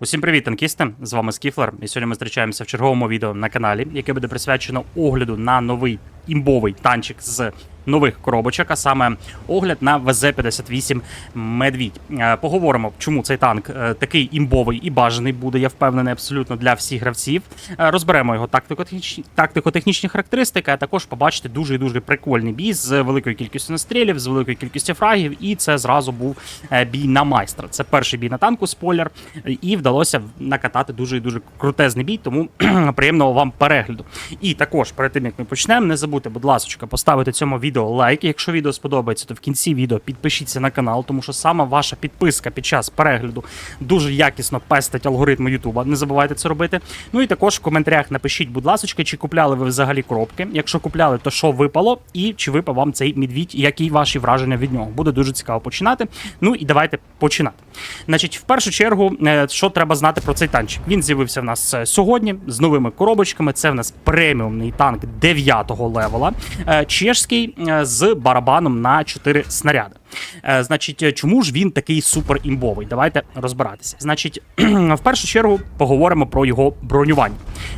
Усім привіт, танкісти! З вами Скіфлер. І сьогодні ми зустрічаємося в черговому відео на каналі, яке буде присвячено огляду на новий імбовий танчик з нових коробочок, а саме огляд на ВЗ-58 Медвідь. Е, Поговоримо, чому цей танк е, такий імбовий і бажаний буде, я впевнений, абсолютно для всіх гравців. Е, Розберемо його тактико-технічні, характеристики, а також побачите дуже і дуже прикольний бій з великою кількістю настрілів, з великою кількістю фрагів, і це зразу був бій на майстра. Це перший бій на танку, спойлер, і вдалося накатати дуже і дуже крутезний бій, тому приємного вам перегляду. І також перед тим як ми почнемо, не забудьте, будь ласка, поставити цьому відео лайк. Якщо відео сподобається, то в кінці відео підпишіться на канал, тому що саме ваша підписка під час перегляду дуже якісно пестить алгоритми Ютуба. Не забувайте це робити. Ну і також в коментарях напишіть, будь ласка, чи купляли ви взагалі коробки. Якщо купляли, то що випало, і чи випав вам цей медвідь, які ваші враження від нього. Буде дуже цікаво починати. Ну і давайте починати. Значить, в першу чергу, е, що треба знати про цей танчик? Він з'явився в нас е, сьогодні з новими коробочками. Це в нас преміумний танк 9-го левела, е, чешський з барабаном на 4 снаряди. Е, Значить, е, чому ж він такий супер імбовий? Давайте розбиратися. Значить, в першу чергу поговоримо про його бронювання.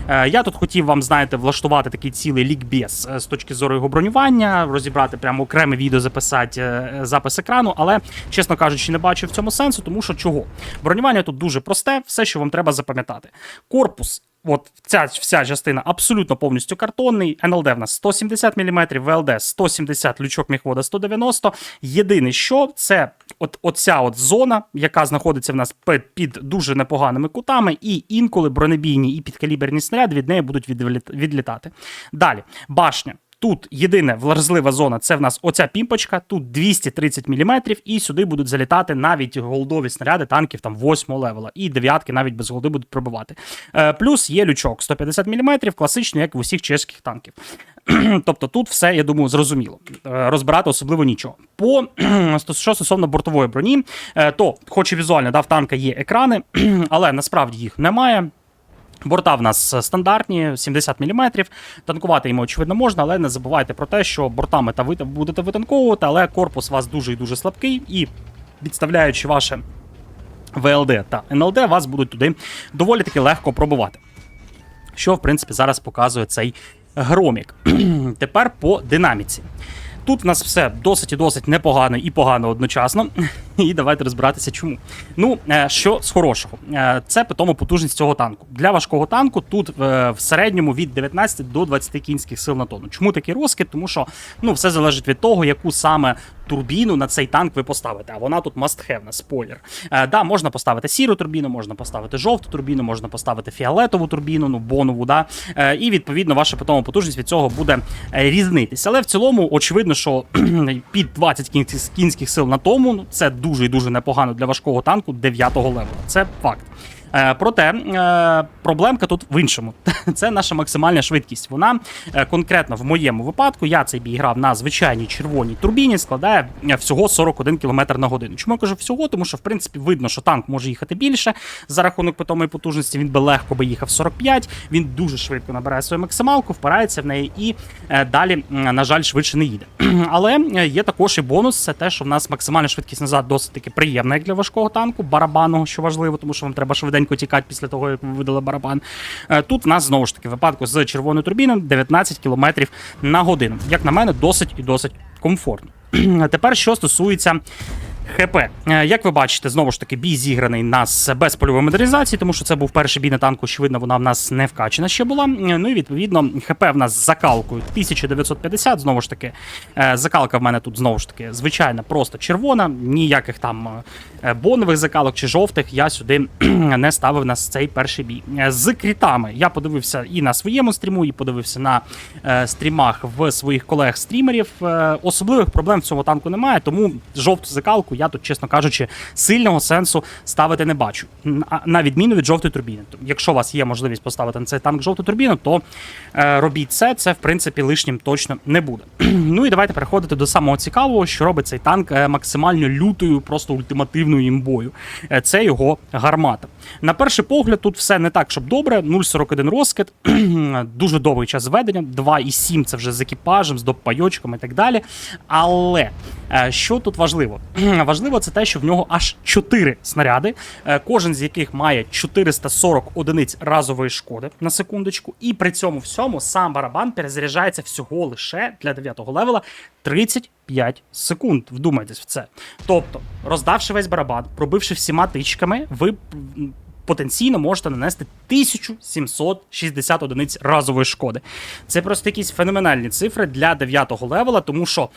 Е, Я тут хотів вам, знаєте, влаштувати такий цілий лікбез е, з точки зору його бронювання, розібрати прямо окреме відео, записати е, запис екрану, але, чесно кажучи, не бачу в цьому сенсу, тому що чого? Бронювання тут дуже просте, все, що вам треба запам'ятати. Корпус. От ця вся частина абсолютно повністю картонний. НЛД в нас 170 мм, ВЛД 170, лючок міхвода 190. Єдине, що це от оця от зона, яка знаходиться в нас під, під дуже непоганими кутами, і інколи бронебійні і підкаліберні снаряди від неї будуть відліт- відлітати. Далі, башня. Тут єдине вразлива зона це в нас оця пімпочка, тут 230 мм, і сюди будуть залітати навіть голдові снаряди танків там 8 левела, і дев'ятки навіть без голди будуть пробивати. Е, плюс є лючок 150 мм, класичний, як в усіх чеських танків. тобто тут все, я думаю, зрозуміло. Е, розбирати особливо нічого. По що стосовно бортової броні, е, то, хоч і візуально, да, в танка є екрани, але насправді їх немає. Борта в нас стандартні, 70 мм. Танкувати їм, очевидно, можна, але не забувайте про те, що бортами та ви будете витанковувати, але корпус у вас дуже і дуже слабкий, і підставляючи ваше ВЛД та НЛД, вас будуть туди доволі таки легко пробувати. Що, в принципі, зараз показує цей громік. Тепер по динаміці. Тут в нас все досить і досить непогано і погано одночасно. І давайте розбиратися, чому. Ну, е, що з хорошого, Е, це питомо потужність цього танку. Для важкого танку тут е, в середньому від 19 до 20 кінських сил на тонну. Чому такий розкид? Тому що ну, все залежить від того, яку саме турбіну на цей танк ви поставите. А вона тут must have, на спойлер. Е, да, можна поставити сіру турбіну, можна поставити жовту турбіну, можна поставити фіолетову турбіну, ну бонову, да. Е, і відповідно ваша питома потужність від цього буде е, різнитися. Але в цілому, очевидно, що під 20 кінських, кінських сил на тому ну, це дуже і дуже непогано для важкого танку 9-го левела. Це факт. Е, Проте е, проблемка тут в іншому. Це наша максимальна швидкість. Вона е, конкретно в моєму випадку, я цей бій грав на звичайній червоній турбіні, складає всього 41 км на годину. Чому я кажу всього? Тому що в принципі видно, що танк може їхати більше за рахунок питомої потужності. Він би легко би їхав 45. Він дуже швидко набирає свою максималку, впирається в неї і далі, на жаль, швидше не їде. Але є також і бонус, це те, що в нас максимальна швидкість назад досить таки приємна, як для важкого танку, барабанного, що важливо, тому що вам треба швиденько тікати після того, як ви видали барабан. Е, Тут в нас знову ж таки випадку з червоною турбіною 19 км на годину. Як на мене, досить і досить комфортно. Тепер що стосується. ХП. Е, Як ви бачите, знову ж таки, бій зіграний нас без польової модернізації, тому що це був перший бій на танку, очевидно, вона в нас не вкачена ще була. Е, Ну і відповідно, ХП в нас з закалкою 1950. Знову ж таки, Е, закалка в мене тут знову ж таки звичайна, просто червона, ніяких там бонових закалок чи жовтих я сюди не ставив на цей перший бій. З крітами я подивився і на своєму стріму, і подивився на стрімах в своїх колег-стрімерів. Особливих проблем в цьому танку немає, тому жовту закалку я тут, чесно кажучи, сильного сенсу ставити не бачу. На відміну від жовтої турбіни. Якщо у вас є можливість поставити на цей танк жовту турбіну, то е, робіть це. Це в принципі лишнім точно не буде. ну і давайте переходити до самого цікавого, що робить цей танк е, максимально лютою, просто ультимативною імбою. Е, Це його гармата. На перший погляд, тут все не так, щоб добре. 0,41 розкид, дуже довгий час зведення, 2,7 це вже з екіпажем, з допайочком і так далі. Але що тут важливо? важливо це те, що в нього аж 4 снаряди, е, кожен з яких має 440 одиниць разової шкоди на секундочку, і при цьому всьому сам барабан перезаряджається всього лише для 9 левела 35 секунд. Вдумайтесь в це. Тобто, роздавши весь барабан, пробивши всіма тичками, ви потенційно можете нанести 1760 одиниць разової шкоди. Це просто якісь феноменальні цифри для 9 левела, тому що,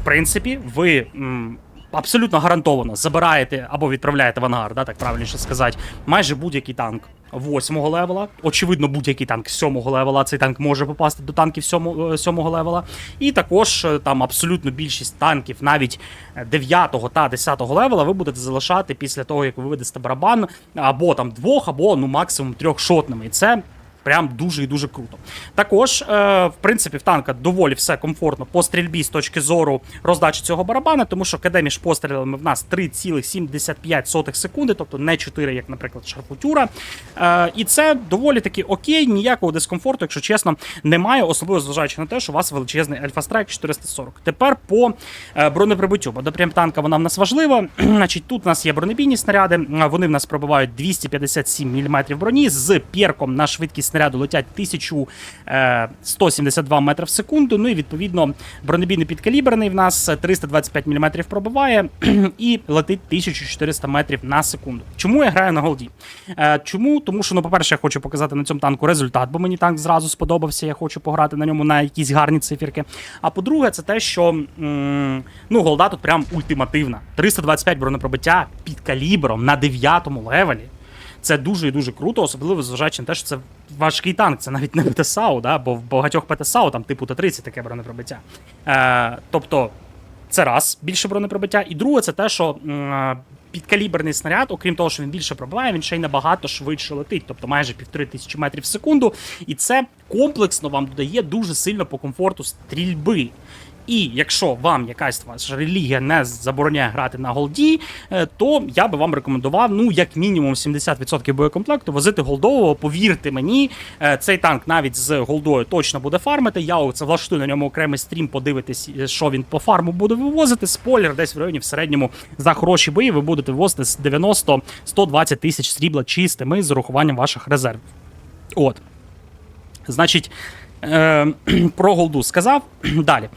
в принципі, ви. м, Абсолютно гарантовано забираєте або відправляєте в ангар, да, так правильніше сказати, майже будь-який танк 8 левела. Очевидно, будь-який танк 7 левела. Цей танк може попасти до танків 7, 7 левела. І також е, там абсолютно більшість танків, навіть 9 та 10 левела, ви будете залишати після того, як ви видасте барабан, або там двох, або ну максимум трьох шотними. І це Прям дуже і дуже круто. Також, е, в принципі, в танка доволі все комфортно по стрільбі з точки зору роздачі цього барабана, тому що КД між пострілами в нас 3,75 секунди, тобто не 4, як, наприклад, шарпутюра. Е, і це доволі таки окей, ніякого дискомфорту, якщо чесно, немає, особливо зважаючи на те, що у вас величезний Альфа Страйк 440. Тепер по е, бронеприбуттю, бо допрям танка вона в нас важлива. Значить, тут у нас є бронебійні снаряди, вони в нас пробивають 257 мм броні з перком на швидкість снаряду летять 1172 метри в секунду. Ну і відповідно бронебійний підкаліберний в нас 325 мм пробиває і летить 1400 метрів на секунду. Чому я граю на голді? Е, Чому? Тому що, ну, по-перше, я хочу показати на цьому танку результат, бо мені танк зразу сподобався. Я хочу пограти на ньому на якісь гарні циферки. А по-друге, це те, що ну, голда тут прям ультимативна. 325 бронепробиття під калібром на 9 левелі. Це дуже і дуже круто, особливо зважаючи на те, що це важкий танк, це навіть не ПТСАУ, да? бо в багатьох ПТСАУ там типу Т-30 таке бронепробиття. Е, тобто, це раз більше бронепробиття. І друге, це те, що м, підкаліберний снаряд, окрім того, що він більше пробиває, він ще й набагато швидше летить, тобто майже півтори тисячі метрів в секунду. І це комплексно вам додає дуже сильно по комфорту стрільби. І якщо вам якась ваша релігія не забороняє грати на голді, е, то я би вам рекомендував, ну, як мінімум 70% боєкомплекту возити голдового. Повірте мені, е, цей танк навіть з голдою точно буде фармити. Я це влаштую на ньому окремий стрім, подивитись, е, що він по фарму буде вивозити. Спойлер, десь в районі в середньому за хороші бої ви будете вивозити з 90-120 тисяч срібла чистими з урахуванням ваших резервів. От. Значить, е, про голду сказав. Далі.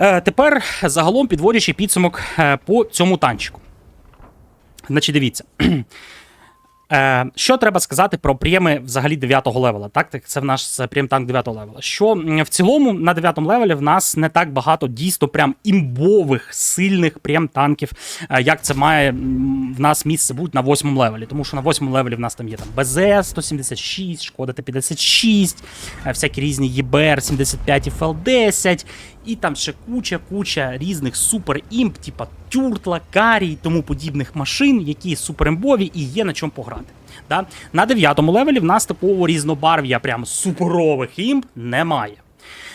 Е, тепер загалом підводячи підсумок е, по цьому танчику. Значить, дивіться. Е, що треба сказати про прийми взагалі 9-го левела? Так, це в наш прям танк 9 левела. Що в цілому на 9-му левелі в нас не так багато дійсно прям імбових, сильних прям танків, е, як це має в нас місце бути на 8-му левелі. Тому що на 8 левелі в нас там є там БЗ 176, Шкода Т-56, е, всякі різні ЄБР 75 і ФЛ-10, і там ще куча-куча різних супер-імп, типа Тюртла, Карі і тому подібних машин, які суперімбові і є на чому пограти. Да? На дев'ятому левелі в нас такого різнобарв'я, прям суперових імп немає.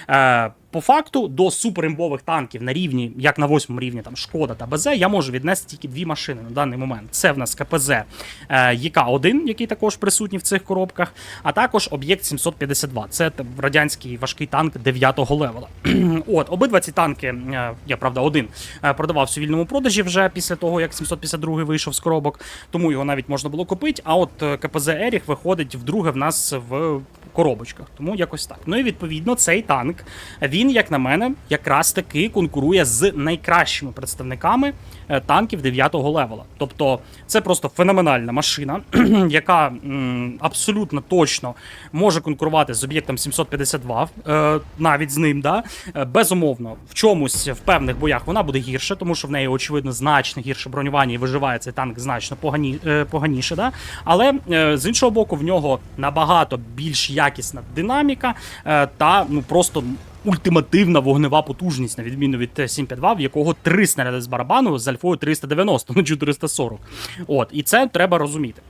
Е, по факту до суперімбових танків на рівні, як на 8 рівні там Шкода та БЗ, я можу віднести тільки дві машини на даний момент. Це в нас КПЗ е, ЄК-1, який також присутній в цих коробках, а також об'єкт 752. Це радянський важкий танк 9-го левела. От, обидва ці танки, е, я правда один, е, продавався у вільному продажі вже після того, як 752 вийшов з коробок, тому його навіть можна було купити. А от КПЗ Еріх виходить вдруге в нас в коробочках. Тому якось так. Ну і відповідно цей танк, він, як на мене, якраз таки конкурує з найкращими представниками е, танків 9-го левела. Тобто це просто феноменальна машина, яка м, абсолютно точно може конкурувати з об'єктом 752, е, навіть з ним. Да? Е, Безумовно, в чомусь в певних боях вона буде гірше, тому що в неї, очевидно, значно гірше бронювання і виживає цей танк значно погані, е, поганіше. Да? Але е, з іншого боку, в нього набагато більш якісна динаміка е, та ну просто. Ультимативна вогнева потужність, на відміну від Т-752, в якого три снаряди з барабану з альфою 390, ну 440. От, і це треба розуміти.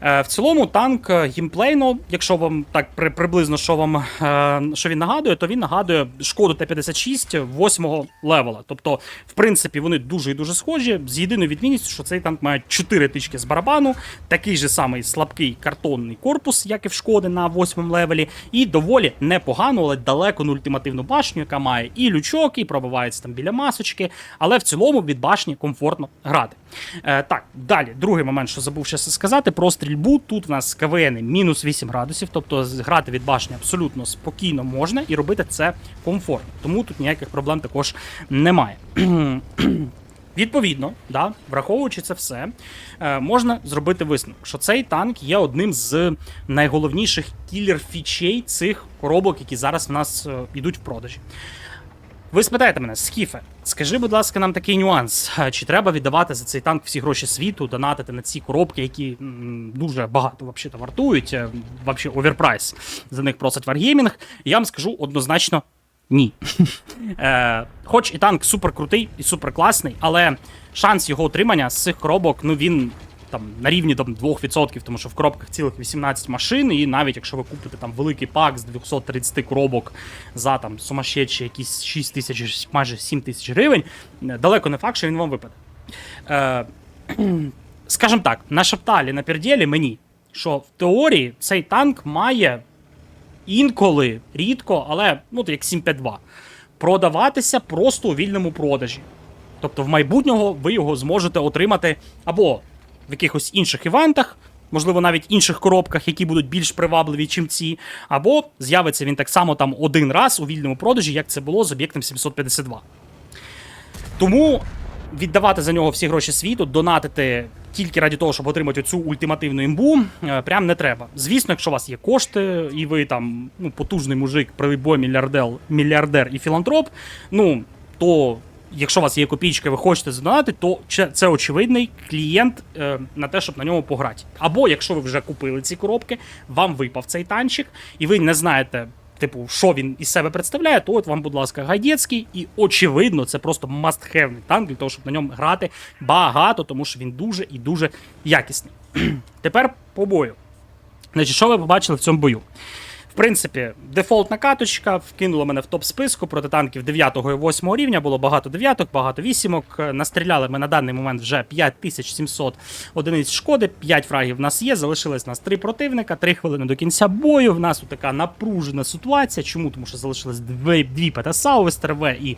Е, В цілому танк е, геймплейно, якщо вам так приблизно що вам е, що він нагадує, то він нагадує шкоду Т-56 восьмого левела. Тобто, в принципі, вони дуже і дуже схожі. З єдиною відмінністю, що цей танк має 4 тички з барабану, такий же самий слабкий картонний корпус, як і в шкоди на восьмому левелі, і доволі непогану, але далеко не ультимативну башню, яка має і лючок, і пробивається там біля масочки. Але в цілому від башні комфортно грати. Так, далі, другий момент, що забув ще сказати, про стрільбу. Тут в нас КВН мінус 8 градусів, тобто грати від башні абсолютно спокійно можна і робити це комфортно. Тому тут ніяких проблем також немає. Відповідно, да, враховуючи це все, е, можна зробити висновок, що цей танк є одним з найголовніших кілер-фічей цих коробок, які зараз в нас е, йдуть в продажі. Ви спитаєте мене, Скіфе, скажи, будь ласка, нам такий нюанс. Е, Чи треба віддавати за цей танк всі гроші світу, донатити на ці коробки, які м, дуже багато взагалі вартують, е, вообще оверпрайс за них просить Wargaming? Я вам скажу однозначно ні. Е, хоч і танк супер крутий і супер класний, але шанс його отримання з цих коробок, ну він там на рівні там, 2%, тому що в коробках цілих 18 машин, і навіть якщо ви купите там великий пак з 230 коробок за там сумасшедші якісь 6 тисяч, майже 7 тисяч гривень, е, далеко не факт, що він вам випаде. Е, скажімо так, на шапталі, на пердєлі мені, що в теорії цей танк має інколи, рідко, але ну, як 752, продаватися просто у вільному продажі. Тобто в майбутнього ви його зможете отримати або в якихось інших івентах, можливо, навіть інших коробках, які будуть більш привабливі, чим ці, або з'явиться він так само там один раз у вільному продажі, як це було з об'єктом 752. Тому віддавати за нього всі гроші світу, донатити тільки раді того, щоб отримати цю ультимативну імбу, е, прям не треба. Звісно, якщо у вас є кошти, і ви там ну, потужний мужик, прибой мільярдер, мільярдер і філантроп, ну то. Якщо у вас є копійка, ви хочете задонатити, то це- очевидний клієнт е, на те, щоб на ньому пограти. Або якщо ви вже купили ці коробки, вам випав цей танчик, і ви не знаєте, типу, що він із себе представляє, то от вам, будь ласка, Гайдецький, і очевидно, це просто must-have танк для того, щоб на ньому грати багато, тому що він дуже і дуже якісний. Тепер по бою. Значить, що ви побачили в цьому бою? В принципі, дефолтна каточка вкинула мене в топ списку проти танків 9 і 8 рівня. Було багато дев'яток, багато вісімок. Е, Настріляли ми на даний момент вже 5700 одиниць шкоди. 5 фрагів в нас є. Залишилось нас 3 противника, 3 хвилини до кінця бою. В нас така напружена ситуація. Чому? Тому що залишилось дві, дві ПТСАУ, СТРВ і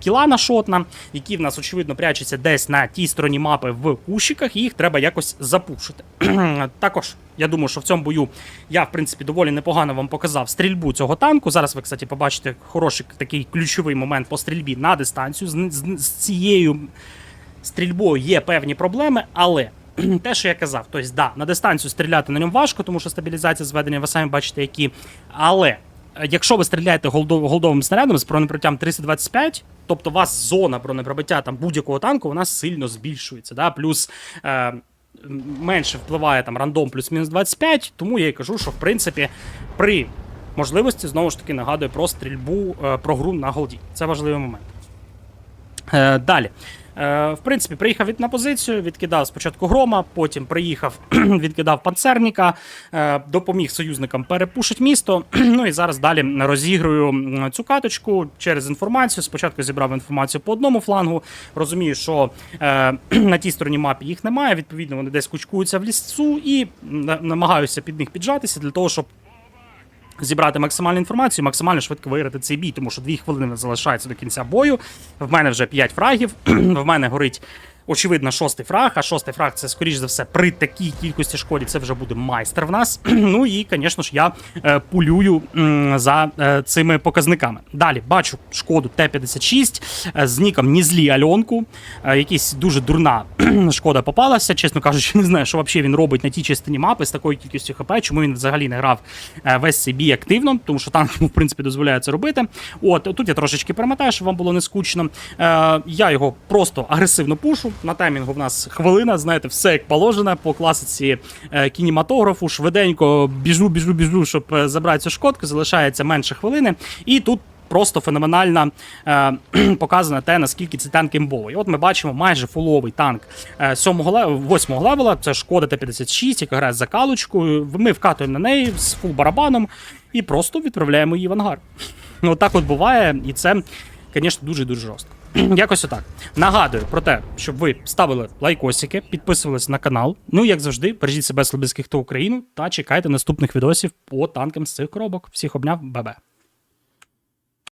Кілана Шотна, які в нас очевидно прячуться десь на тій стороні мапи в кущиках, і їх треба якось запушити. Також я думаю, що в цьому бою я, в принципі, доволі непогано вам показав стрільбу цього танку. Зараз ви, кстати, побачите хороший такий ключовий момент по стрільбі на дистанцію. З, з, з цією стрільбою є певні проблеми, але. Те, що я казав, тобто, да, на дистанцію стріляти на ньому важко, тому що стабілізація зведення, ви самі бачите, які. Але е, якщо ви стріляєте голдов- голдовим снарядом з бронепробиттям 325, тобто у вас зона бронепробиття там будь-якого танку, вона сильно збільшується. Да? Плюс е, менше впливає там рандом плюс-мінус 25, тому я і кажу, що в принципі при можливості знову ж таки нагадую про стрільбу, е, про гру на голді. Це важливий момент. Е, далі. Е, в принципі, приїхав від на позицію, відкидав спочатку грома, потім приїхав, відкидав панцерника, е, допоміг союзникам перепушити місто. ну і зараз далі розігрую цю каточку через інформацію. Спочатку зібрав інформацію по одному флангу. Розумію, що е, на тій стороні мапі їх немає. Відповідно, вони десь кучкуються в лісцю і на- намагаюся під них піджатися для того, щоб зібрати максимальну інформацію, максимально швидко виграти цей бій, тому що дві хвилини залишається до кінця бою. В мене вже 5 фрагів. В мене горить. Очевидно, шостий фраг, а шостий фраг це, скоріш за все, при такій кількості шкоді це вже буде майстер в нас. ну і, звісно ж, я е, пулюю за е, цими показниками. Далі бачу шкоду Т-56 е, з ніком Нізлі Альонку. Якась дуже дурна шкода попалася. Чесно кажучи, не знаю, що взагалі він робить на тій частині мапи з такою кількістю ХП, чому він взагалі не грав весь цей бій активно, тому що танк йому, в принципі, дозволяє це робити. От тут я трошечки перемотаю, щоб вам було не скучно. Я його просто агресивно пушу. На таймінгу в нас хвилина, знаєте, все як положено по класиці е, кінематографу. Швиденько біжу, біжу, біжу, щоб е, забрати цю шкодку. Залишається менше хвилини. І тут просто феноменально е, показано те, наскільки цей танк імбовий. От ми бачимо майже фуловий танк 7 8 левела. Це шкода Т-56, яка грає з закалочкою. Ми вкатуємо на неї з фул барабаном і просто відправляємо її в ангар. Ну, так от буває, і це, звісно, дуже дуже жорстко. Якось отак. Нагадую про те, щоб ви ставили лайкосики, підписувалися на канал. Ну, як завжди, бережіть себе слабинських та Україну та чекайте наступних відосів по танкам з цих коробок. Всіх обняв, бебе.